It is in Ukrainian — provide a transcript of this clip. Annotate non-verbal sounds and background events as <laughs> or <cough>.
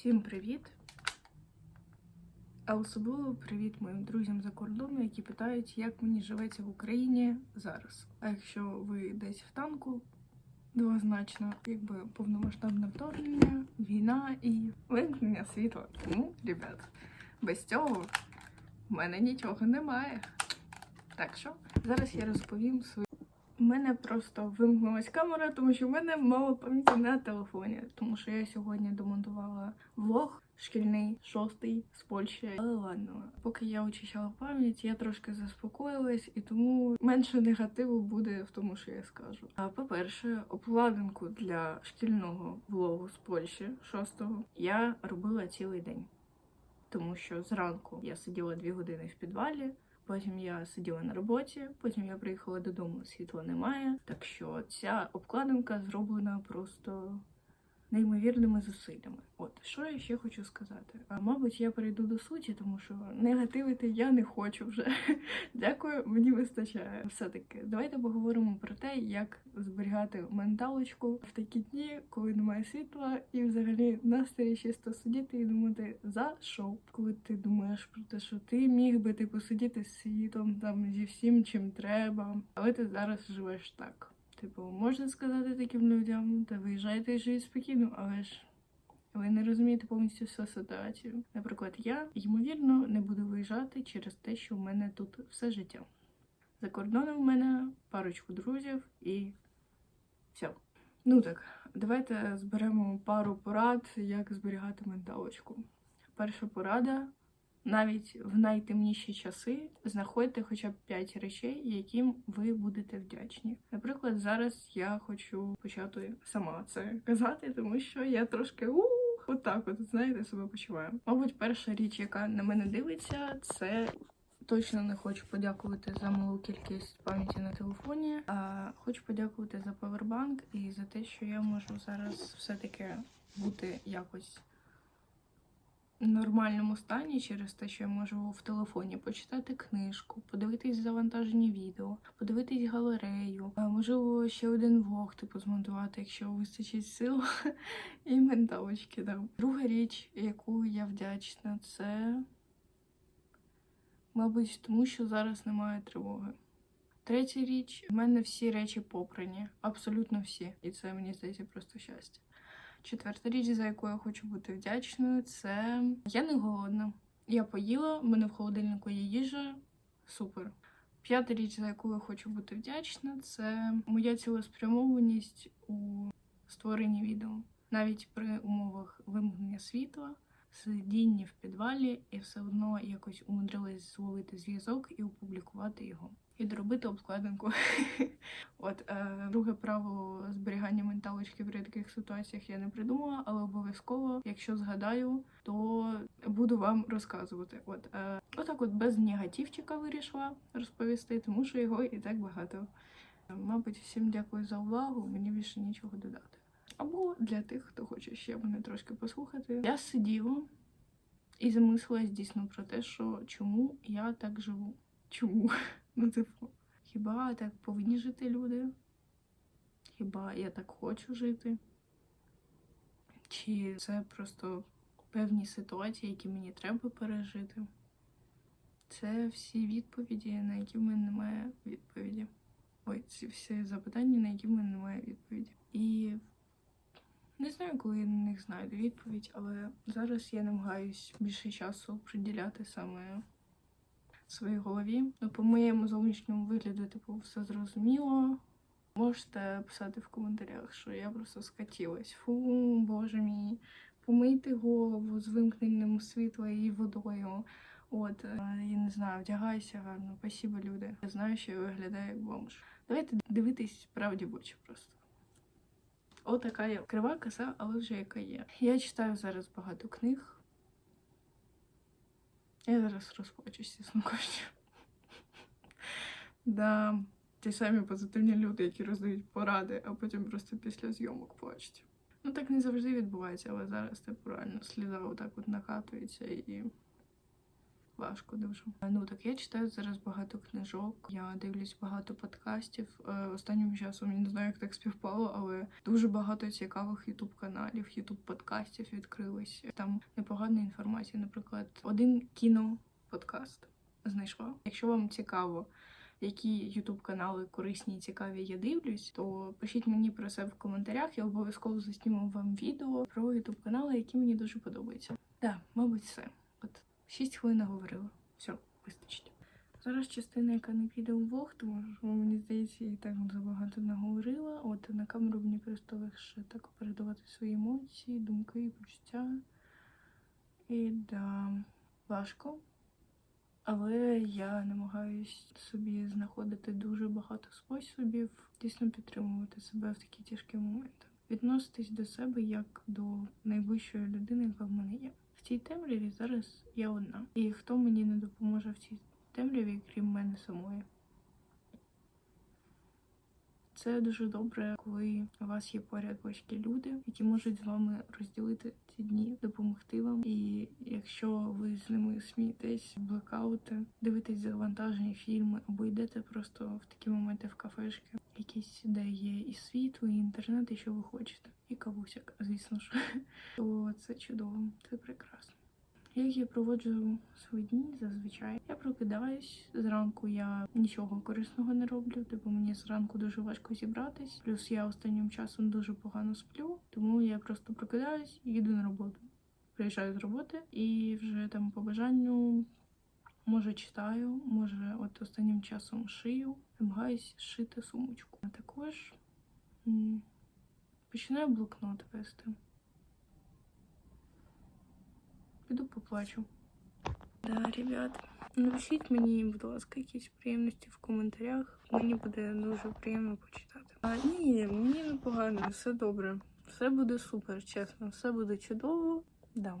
Всім привіт! А особливо привіт моїм друзям за кордону, які питають, як мені живеться в Україні зараз. А якщо ви десь в танку, двозначно, якби повномасштабне вторгнення, війна і вимкнення світла. Тому, ребят, без цього в мене нічого немає. Так що зараз я розповім свою. У мене просто вимкнулась камера, тому що в мене мало пам'яті на телефоні. Тому що я сьогодні домонтувала влог шкільний, шостий з Польщі. Але ладно, поки я очищала пам'ять, я трошки заспокоїлась, і тому менше негативу буде в тому, що я скажу. А по-перше, обкладинку для шкільного влогу з Польщі, шостого, я робила цілий день. Тому що зранку я сиділа дві години в підвалі. Потім я сиділа на роботі, потім я приїхала додому, світла немає. Так що ця обкладинка зроблена просто неймовірними зусиллями. От що я ще хочу сказати. А мабуть, я перейду до суті, тому що негативити я не хочу вже. <laughs> Дякую, мені вистачає. Все-таки давайте поговоримо про те, як зберігати менталочку в такі дні, коли немає світла, і взагалі настрій чисто сидіти і думати за що, коли ти думаєш про те, що ти міг би ти посидіти з світом там зі всім, чим треба, але ти зараз живеш так. Типу, можна сказати таким людям, та виїжджайте і живіть спокійно, але ж ви не розумієте повністю всю ситуацію. Наприклад, я ймовірно не буду виїжджати через те, що в мене тут все життя. За кордоном в мене парочку друзів і все. Ну так, давайте зберемо пару порад, як зберігати менталочку. Перша порада. Навіть в найтемніші часи знаходьте хоча б 5 речей, яким ви будете вдячні. Наприклад, зараз я хочу почати сама це казати, тому що я трошки ух, отак, от знаєте, себе почуваю. Мабуть, перша річ, яка на мене дивиться, це точно не хочу подякувати за малу кількість пам'яті на телефоні. А хочу подякувати за павербанк і за те, що я можу зараз все-таки бути якось нормальному стані через те, що я можу в телефоні почитати книжку, подивитись завантажені відео, подивитись галерею, можливо ще один влог типу змонтувати, якщо вистачить сил <laughs> і менталочки. Да. Друга річ, яку я вдячна, це мабуть, тому що зараз немає тривоги. Третя річ, в мене всі речі попрані, абсолютно всі, і це мені здається просто щастя. Четверта річ, за яку я хочу бути вдячною, це я не голодна. Я поїла, в мене в холодильнику є їжа. Супер. П'ята річ, за яку я хочу бути вдячна, це моя цілеспрямованість у створенні відео. Навіть при умовах вимкнення світла, сидіння в підвалі, і все одно якось умудрилась зловити зв'язок і опублікувати його. І доробити обкладинку. <laughs> От е, друге правило зберігання менталочки при таких ситуаціях я не придумала, але обов'язково, якщо згадаю, то буду вам розказувати. От е, отак, от без негативчика вирішила розповісти, тому що його і так багато. Мабуть, всім дякую за увагу. Мені більше нічого додати. Або для тих, хто хоче ще мене трошки послухати. Я сиділа і замислилась дійсно про те, що чому я так живу. Чому? <laughs> Ну, типу, хіба так повинні жити люди? Хіба я так хочу жити? Чи це просто певні ситуації, які мені треба пережити? Це всі відповіді, на які в мене немає відповіді. Ой, ці всі запитання, на які в мене немає відповіді. І не знаю, коли я на них знайду відповідь, але зараз я намагаюсь більше часу приділяти саме своїй голові. Ну, по моєму зовнішньому вигляду, типу, все зрозуміло. Можете писати в коментарях, що я просто скатілась. Фу, боже мій, помийте голову з вимкненням світла і водою. От, е, я не знаю, вдягайся гарно. Спасибо, люди. Я знаю, що я виглядаю як бомж. Давайте дивитись правді в очі просто. Отака я крива коса, але вже яка є. Я читаю зараз багато книг. Я зараз розплачусь, чесно кажучи. Да, ті самі позитивні люди, які роздають поради, а потім просто після зйомок плачуть. Ну так не завжди відбувається, але зараз типу реально сліза отак от накатується і важко дуже. Ну так я читаю зараз багато книжок. Я дивлюсь багато подкастів. Е, Останнім часом я не знаю, як так співпало, але дуже багато цікавих ютуб каналів, ютуб подкастів відкрились. Там непогана інформація. Наприклад, один кіноподкаст знайшла. Якщо вам цікаво. Які ютуб канали корисні і цікаві я дивлюсь, то пишіть мені про це в коментарях. Я обов'язково засніму вам відео про ютуб канали, які мені дуже подобаються. Так, мабуть, все. От 6 хвилин наговорила. Все, вистачить. Зараз частина, яка не піде у влог, тому що мені здається, я і так забагато наговорила. От на камеру мені просто легше так передавати свої емоції, думки і почуття. І да, важко. Але я намагаюсь собі знаходити дуже багато способів дійсно підтримувати себе в такі тяжкі моменти. Відноситись до себе як до найближчої людини, яка в мене є. В цій темряві зараз я одна. І хто мені не допоможе в цій темряві, крім мене самої. Це дуже добре, коли у вас є поряд близькі люди, які можуть з вами розділити ці дні, допомогти вам. І якщо ви з ними смієтесь, блекаути, дивитесь завантажені фільми, або йдете просто в такі моменти в кафешки, якісь де є і світло, і інтернет, і що ви хочете, і кавусяк, звісно ж, <laughs> то це чудово, це прекрасно. Як я проводжу свої дні зазвичай. Я прокидаюсь зранку. Я нічого корисного не роблю, типу мені зранку дуже важко зібратись. Плюс я останнім часом дуже погано сплю, тому я просто прокидаюсь і їду на роботу. Приїжджаю з роботи і вже там по бажанню може читаю, може от останнім часом шию, намагаюсь шити сумочку. А також починаю блокнот вести. Піду поплачу. Да, ребят, напишіть мені, будь ласка, якісь приємності в коментарях. Мені буде дуже приємно почитати. А ні, мені непогано, все добре. Все буде супер, чесно, все буде чудово. Да.